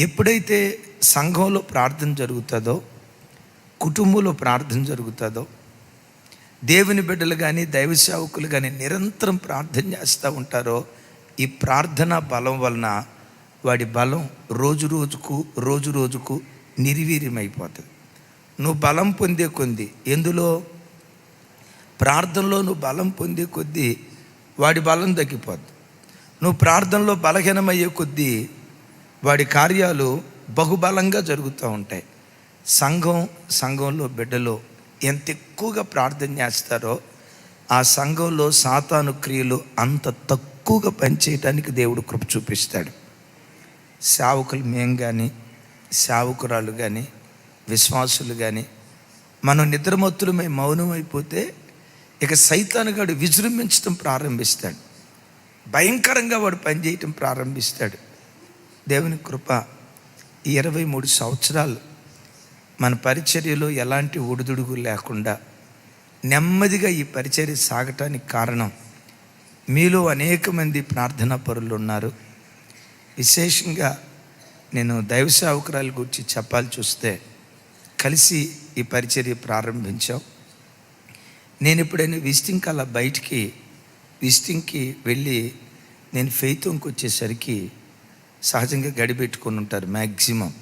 ఎప్పుడైతే సంఘంలో ప్రార్థన జరుగుతుందో కుటుంబంలో ప్రార్థన జరుగుతుందో దేవుని బిడ్డలు కానీ దైవ సేవకులు కానీ నిరంతరం ప్రార్థన చేస్తూ ఉంటారో ఈ ప్రార్థన బలం వలన వాడి బలం రోజు రోజుకు రోజు రోజుకు నిర్వీర్యమైపోతుంది. నువ్వు బలం పొందే కొంది ఎందులో? ప్రార్థనలో నువ్వు బలం పొందే కొద్దీ వాడి బలం తగ్గిపోద్ది. నువ్వు ప్రార్థనలో బలహీనమయ్యే కొద్దీ వాడి కార్యాలు బహుబలంగా జరుగుతూ ఉంటాయి. సంఘం సంఘంలో బిడ్డలు ఎంత ఎక్కువగా ప్రార్థన చేస్తారో ఆ సంఘంలో సాతాను క్రియలు అంత తక్కువగా పనిచేయటానికి దేవుడు కృప చూపిస్తాడు. సేవకులు మేము కానీ సేవకురాలు కానీ విశ్వాసులు కానీ మనం నిద్రమత్తులమై మౌనమైపోతే అయిపోతే ఇక సైతానుగాడు విజృంభించడం ప్రారంభిస్తాడు. భయంకరంగా వాడు పనిచేయటం ప్రారంభిస్తాడు. దేవుని కృప ఈ ఇరవై మూడు సంవత్సరాలు మన పరిచర్యలో ఎలాంటి ఒడిదుడుగు లేకుండా నెమ్మదిగా ఈ పరిచర్య సాగటానికి కారణం మీలో అనేక మంది ప్రార్థనా పరులు ఉన్నారు. విశేషంగా నేను దైవ సేవకురాల గురించి చెప్పాలి చూస్తే కలిసి ఈ పరిచర్య ప్రారంభించాం. నేను ఎప్పుడైనా విజిటింగ్ అలా బయటికి విజిటింగ్కి వెళ్ళి నేను ఫెయితోంకి వచ్చేసరికి సహజంగా గడిపెట్టుకొని ఉంటారు మ్యాక్సిమం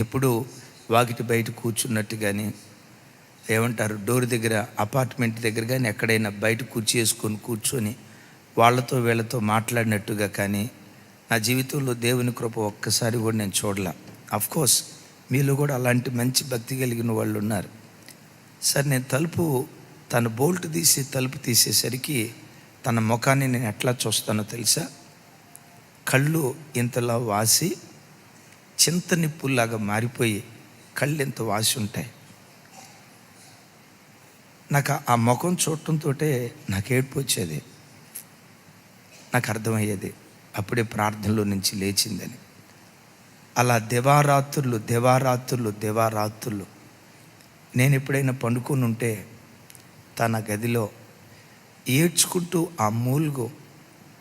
ఎప్పుడు వాకిటి బయట కూర్చున్నట్టు కానీ ఏమంటారు డోర్ దగ్గర అపార్ట్మెంట్ దగ్గర కానీ ఎక్కడైనా బయట కూర్చి వేసుకొని కూర్చొని వాళ్ళతో వీళ్ళతో మాట్లాడినట్టుగా కానీ నా జీవితంలో దేవుని కృప ఒక్కసారి కూడా నేను చూడలే. కోర్స్ మీలో కూడా అలాంటి మంచి భక్తి కలిగిన వాళ్ళు ఉన్నారు. సార్ నేను తలుపు తన బోల్ట్ తీసి తలుపు తీసేసరికి తన ముఖాన్ని నేను ఎట్లా చూస్తానో తెలుసా? కళ్ళు ఇంతలా వాసి చింత నిప్పుల్లాగా మారిపోయి కళ్ళు ఎంత వాసి ఉంటాయి. నాకు ఆ ముఖం చూడటంతో నాకు ఏడుపు వచ్చేది. నాకు అర్థమయ్యేది అప్పుడే ప్రార్థనలో నుంచి లేచిందని. అలా దివారాత్రులు దివారాత్రులు దివారాత్రులు నేను ఎప్పుడైనా పండుకొని ఉంటే తన గదిలో ఏడ్చుకుంటూ ఆ మూలుగు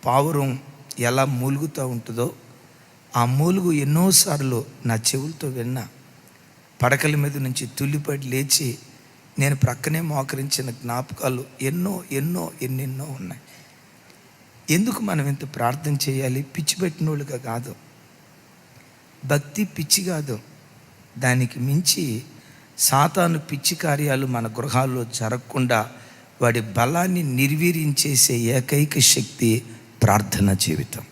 పావురం ఎలా మూలుగుతూ ఉంటుందో ఆ మూలుగు ఎన్నోసార్లు నా చెవులతో విన్నా. పడకల మీద నుంచి తుల్లిపడి లేచి నేను ప్రక్కనే మోకరించిన జ్ఞాపకాలు ఎన్నో ఎన్నో ఎన్నెన్నో ఉన్నాయి. ఎందుకు మనం ఇంత ప్రార్థన చేయాలి? పిచ్చి పెట్టినోళ్ళుగా కాదు. భక్తి పిచ్చి కాదు. దానికి మించి సాతాను పిచ్చి కార్యాలు మన గృహాల్లో జరగకుండా వాడి బలాన్ని నిర్వీర్యం చేసే ఏకైక శక్తి ప్రార్థన జీవితం.